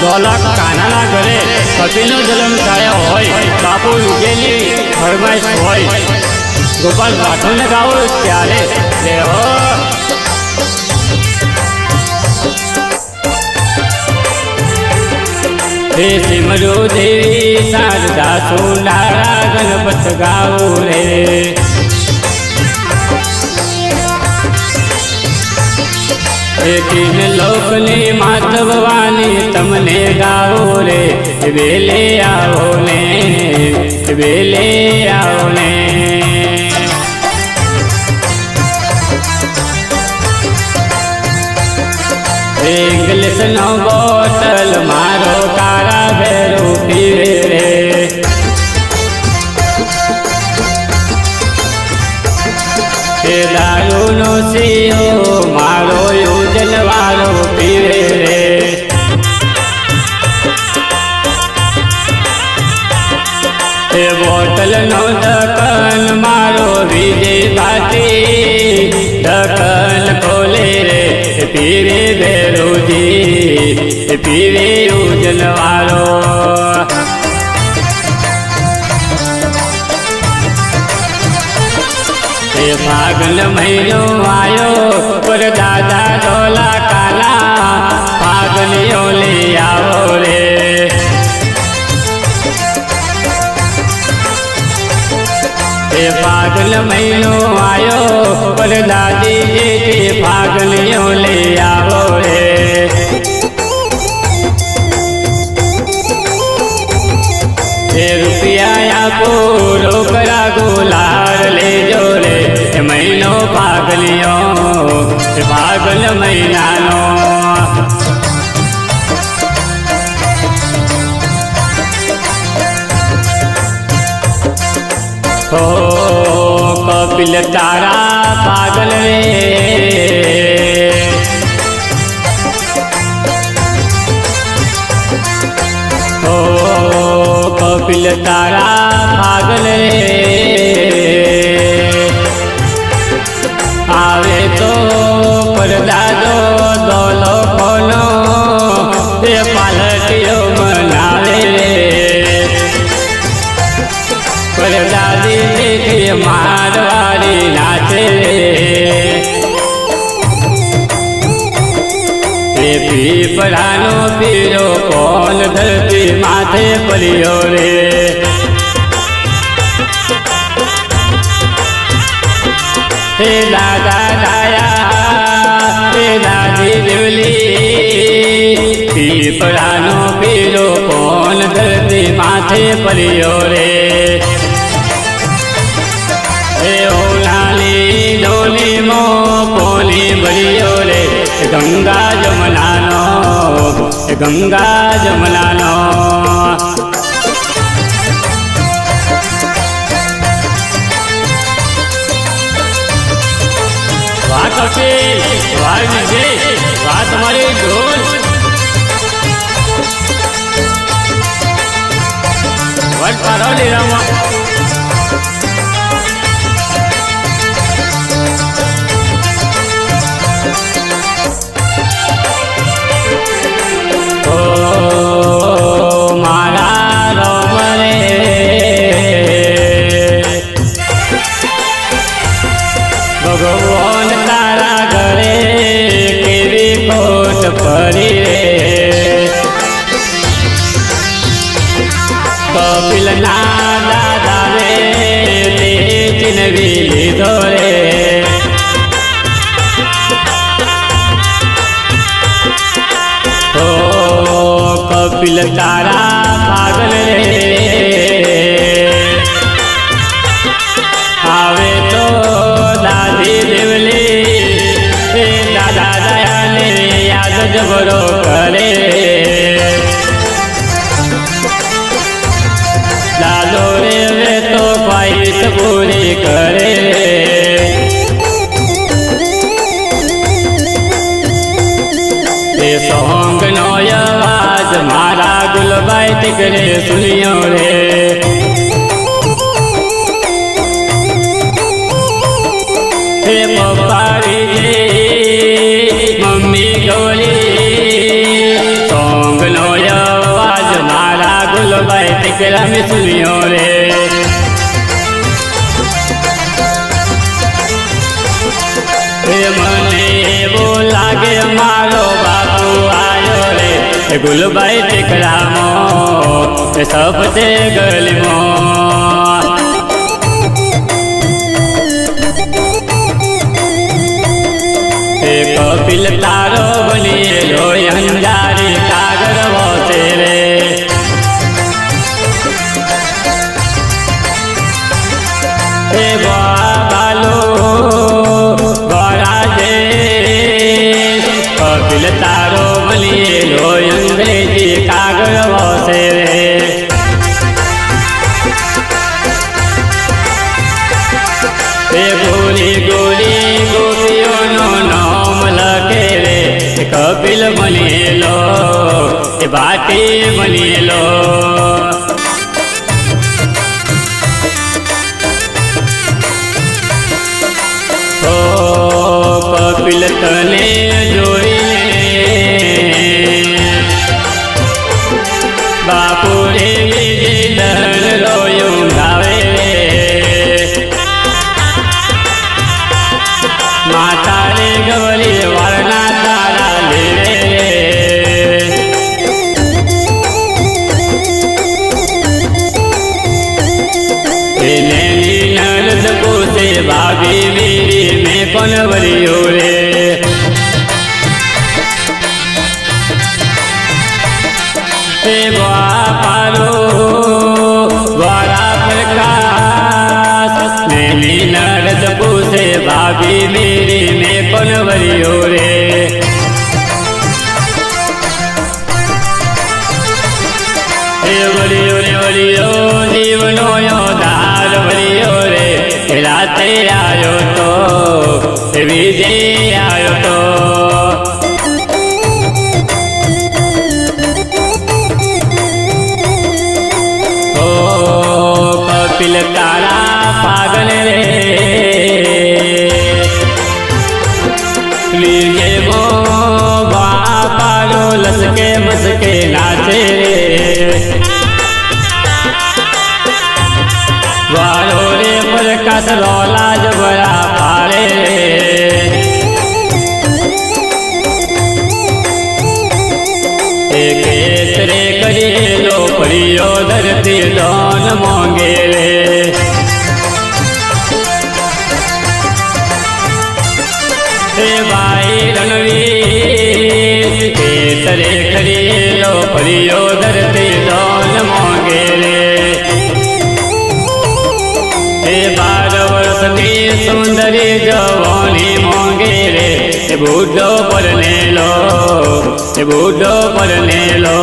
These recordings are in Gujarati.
દોલા કાનાના ઘરે કપિલનો જન્મ થયો હોય, બાપુ ઉગેલી ફરમાઈશ હોય. ગોપાલ રાઠોડને ગાવો ત્યારે હે સિમરો દેવી શારદા સોનારા, ગણપત ગાવો રે. એકીન લોકને માત ભવાની તમને ગાઓ રે. વેલે આવો ને, વેલે આવો ને. ઇંગ્લિશ નો બોટલ મારો એ પીવે પીરે ઉજલવાળો વાળો. એ ફાગણ મહિનો આયો, પર દાદા ડોલા કાલા ફાગણીઓ લઈ આવો. ફાગણ મહિનો આવ્યો પર દાદી ફાગણીઓ લઈ આવો રે એ રૂપિયા આપો, રોકડા ગોલાર લેજો રે. મહિનો પાગલિયો એ પાગલ મહિનાનો હો કપિલ તારા પાગલ રે ઓ કપિલ તારા પાગલ રે પડ્યો રે. હે દાદા દાયા, હે દાદી દેવલી પીપળાનો પીલો કોણ ધરતી માથે પડ્યો રે? હે ઓલાલી ડોલી મો પોલી ભર્યો રે? ગંગા જમનાનો ગંગા જમનાનો અકીલ વાત વિજય વાત તમારી ઢોલ વટ પારોલી રમવા દયાને યાદ જબરો કરે. લાલો રે તો પાઈત પૂરી કરે. સોંગ નો અવાજ મારા ગુલબાઈ ટીકરે સુનિયો રે. ગુલબાઈ ટીકરા મેં સુનિયો રે મને એવું લાગે મારો બાપુ આવ્યો રે ગુલબાઈ ટીકડામો સપતે ગલીમો કપિલ તારો બનેલો અંજારી કાગર એ ભાટી બનેલો ઓ કપિલ તને મેરી મેં કોણ વરિયો રે હે વરિયો રે વરિયો જીવનો યોધાર વરિયો રે. રાત્રે આવ્યો તો વિજય વાળો રે પ્રકાશ રોલા જબરા પાડે રે એક રે કરેલો પ્રિયો ધરતી દોન માંગે રે. ભાઈ રણવીર કરી લો પડ્યો ધરતી વર્ષની સુંદરી જવાની માંગે રે એ બુઢો પરનેલો એ બુઢો પરનેલો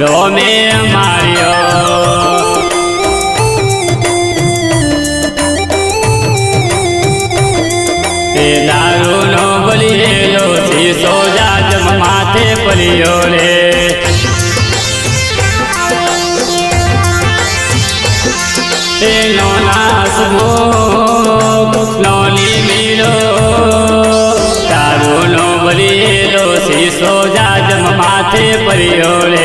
રોમે માર્યો. દારૂનો બલિયેલો શીશો જાજમ માથે પલિયો રે. એનો નાસમો નોની મીરો દારૂનો બલિયેલો શીશો જાજમ માથે પલિયો રે.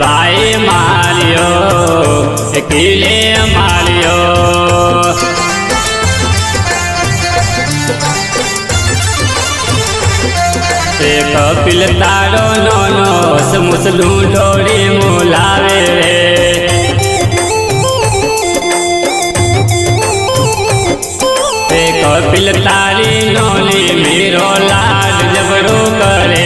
ભાઈ માર્યો કિલે માર્યો કપિલ તારો નોનો સમુસલું ઢોળી મુલાવે. કપિલ તારી નોની મીરો લાલ જબરો કરે.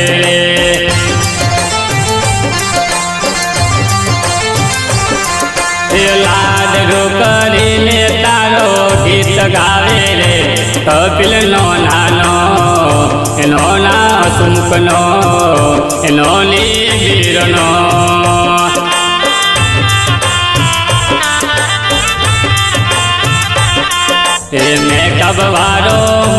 ના સુમુખનો એનો ની વીરનો એ મેકઅપ કબવારો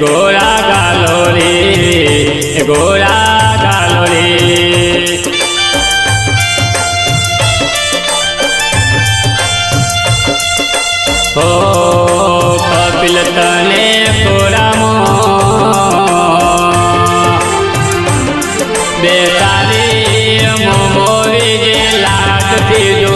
ગોરા ગાલો રે ગોરા ગાલો રે ઓ કપિલ તને કોરામો બેતાલી મોમો વિજે લાગતી જોડાવે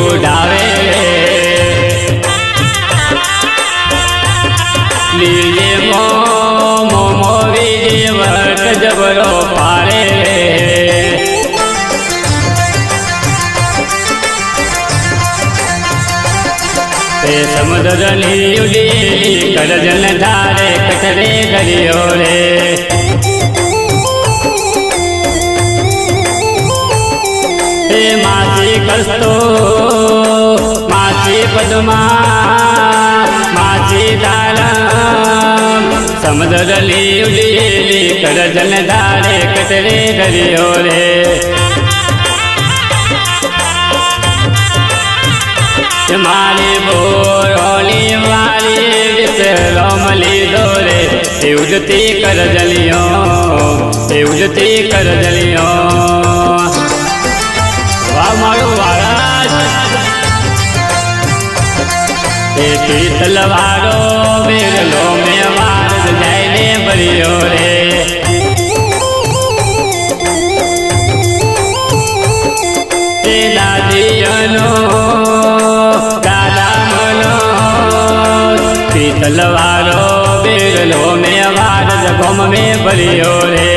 સમુદ્રની ઉડી કરજન ધારે કટરે દરિયો રે હે માસી કસ્તો માસી પદ્મા માસી દાલમ સમુદ્રની ઉડી કરજન ધારે કટરે દરિયો રે મારી બોરોની મારી વિસરો લીધો રે. ઉજતી કરજલિયો ઉજતી કરજલિયો વા મારું વાળા એ તલવારો બેરલો મેં વાર જઈને ભર્યો રે. તલવારો બિરલો મેં વાર જગમ મેં ભર્યો રે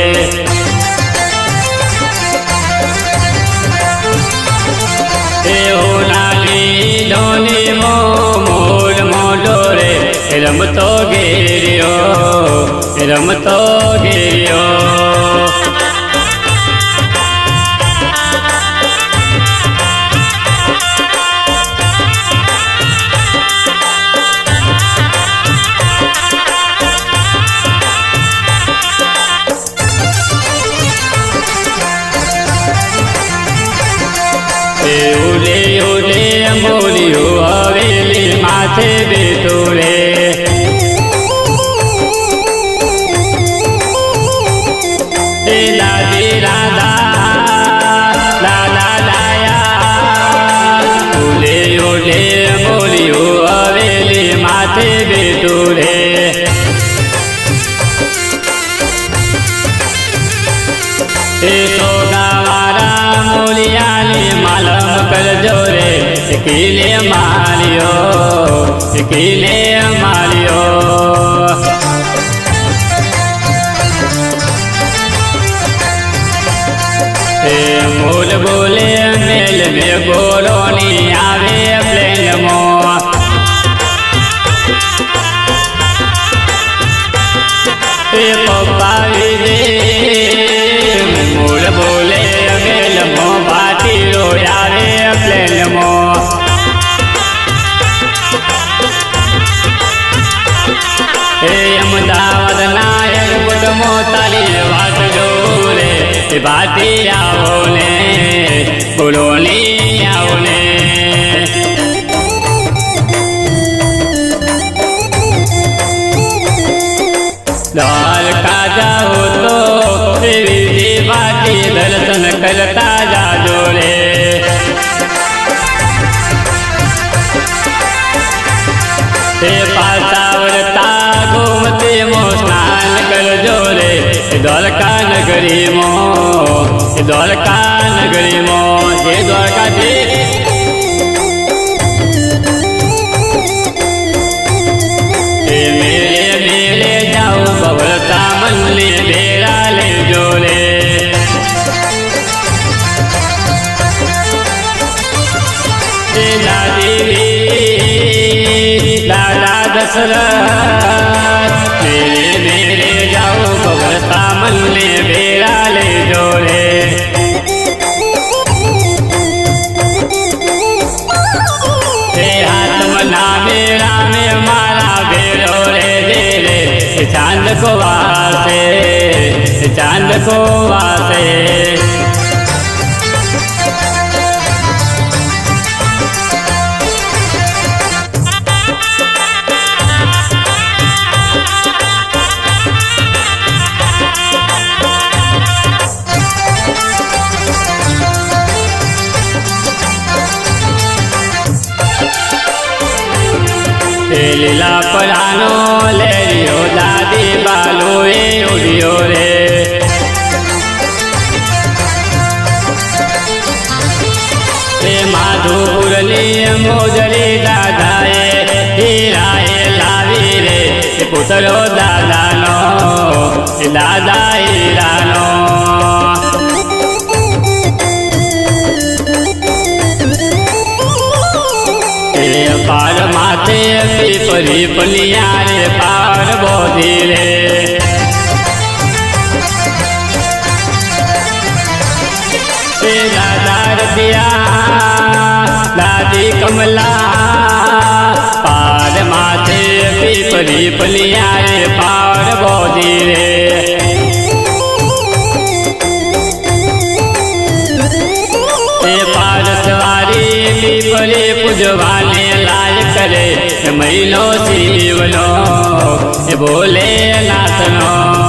રમતો ઘેર્યો રમતો ઘેર્યો. કિલે માલ્યો કિલે માલ્યો મૂલ બોલે મેલ મે ગોરોની આવે અમદાવાદ ના એરપોર્ટ મો તારી વાત જોઉં રે ભાતી આવો ને બોલો આવો ને દ્વારકા જાઓ તો દર્શન કરતા નગરીમાં એ દ્વારકા નગરીમાં જે દ્વારકાથી એ વાસે को ચાંદ કો વાસે. એ લીલા પરાનો લેરિયો એ ઉડ્યો રે. એ માધુપુરની મોજરી દાદાએ હીરાએ લાવી રે. પુતળો દાદાનો દાદા હીરાનો. પાર માથે પીપરી પલિયા રે પાર બોધી રે. દાદા દિયા દાદી કમલા પાર માથે પીપરી પલિયા પાર બોધી રે પીપરે પૂજવાને લાય કરે મહિનો શિવનો બોલે નાથનો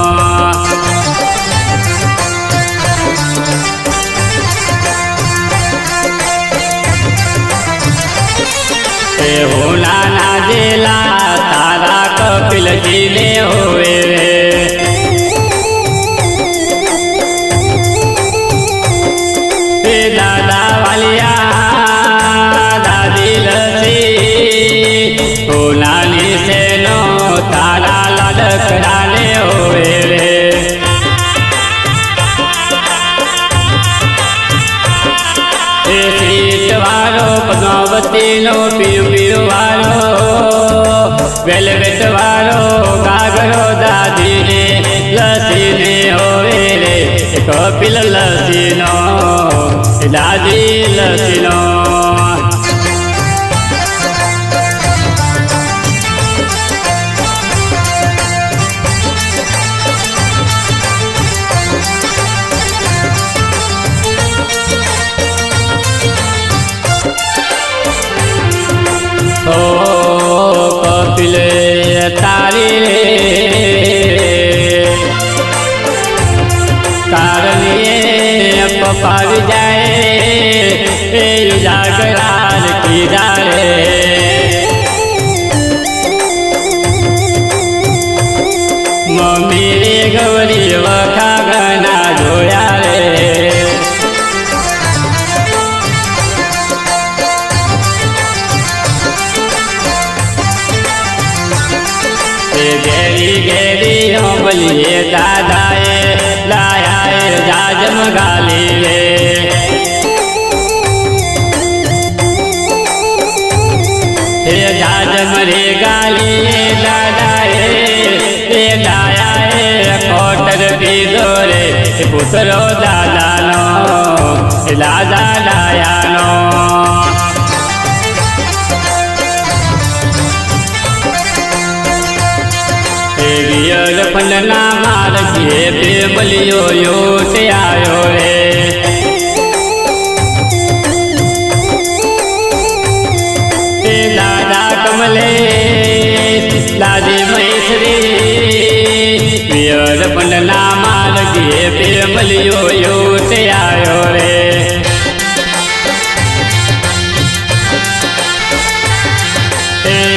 કપિલજીને હોવે રે એ કપિલ લસીનો એ દાદી લસીનો એ પુતરો દાદાનો દાદા લાયાનો રિયલ માર છે બે બલિયો યોટ આવ્યો રે દાદા કમલે દાદી મહેશ્રી. ફંડના માર્ગે માગીએ બે મળ્યો યુત આવ્યો રે.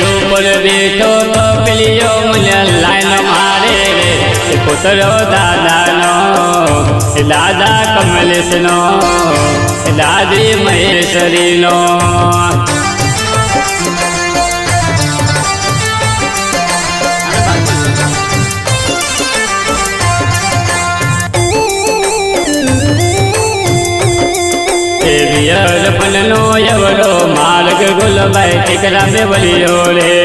ઉપર બેઠો તો પેલીઓ મને લાઈન મારે રે. પુતરો દાદાનો દાદા કમલેશનો દાદી મહેશ્વરીનો. પનનો એવડો માર્ગ ગુલબાઈ ટીકરા બેવલીઓ રે.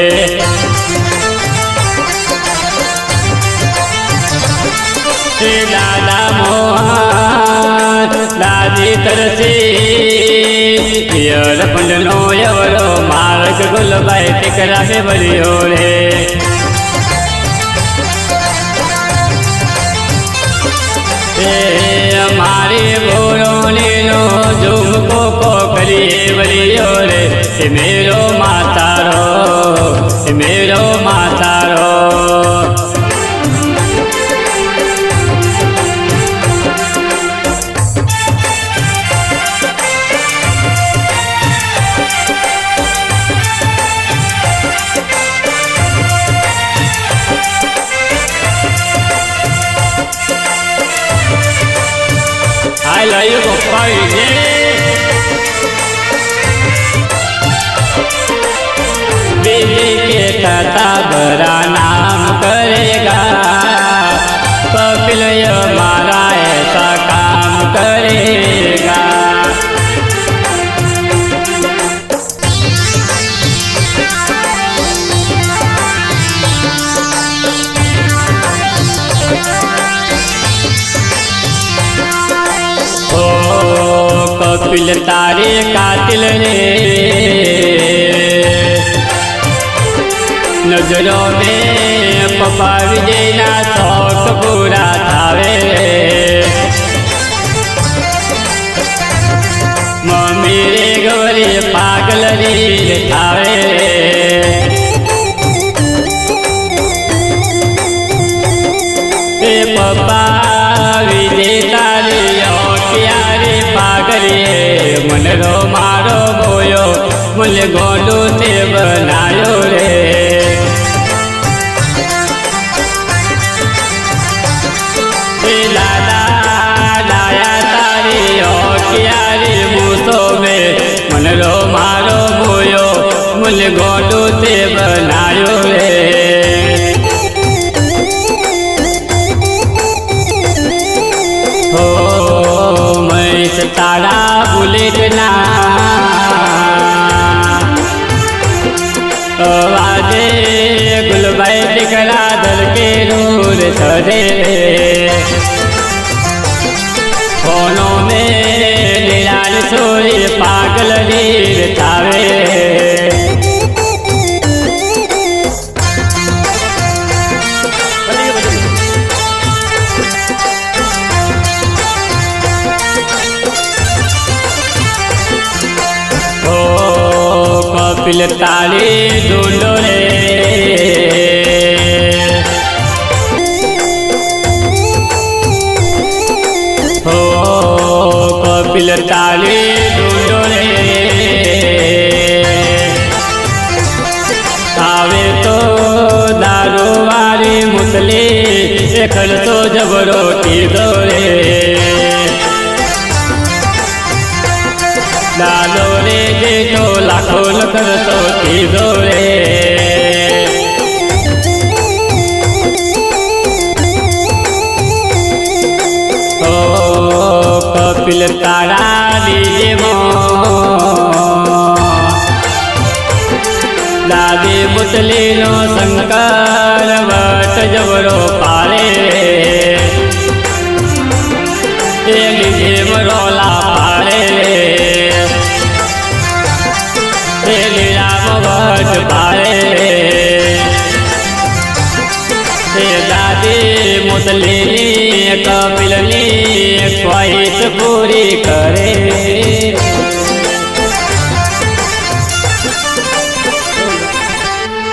દાદા મોહન, દાદી તરસી. પિયર પંડનો એવડો માર્ગ ગુલબાઈ ટીકરા બેવલીઓ રે. એ અમારી બોરોણીનો ઝુમકો કોકરી વળ્યો રે એ મેરો માતારો એ મેરો માતારો I love you, પપ્પા વિજય आता बरा नाम करेगा। कपिल हमारा ऐसा काम करेगा। ओ कपिल तारे कातिल ने ગજરો મે પપ્પા વિજયના શોખ પૂરા થાવે. મમ્મી રે ગવરી પાગલ રી થાવે પપ્પા વિજય તારી ઓટિયારી પાગરીએ મનરો મારો બોયો મુલ ગોડું તારા બુલેટના અવાજે ગુલભાઈ દીકરા ધરકે નૂર સરે ફોનો મેં નિરાલ સોય પાગલ રે તાળી દાદી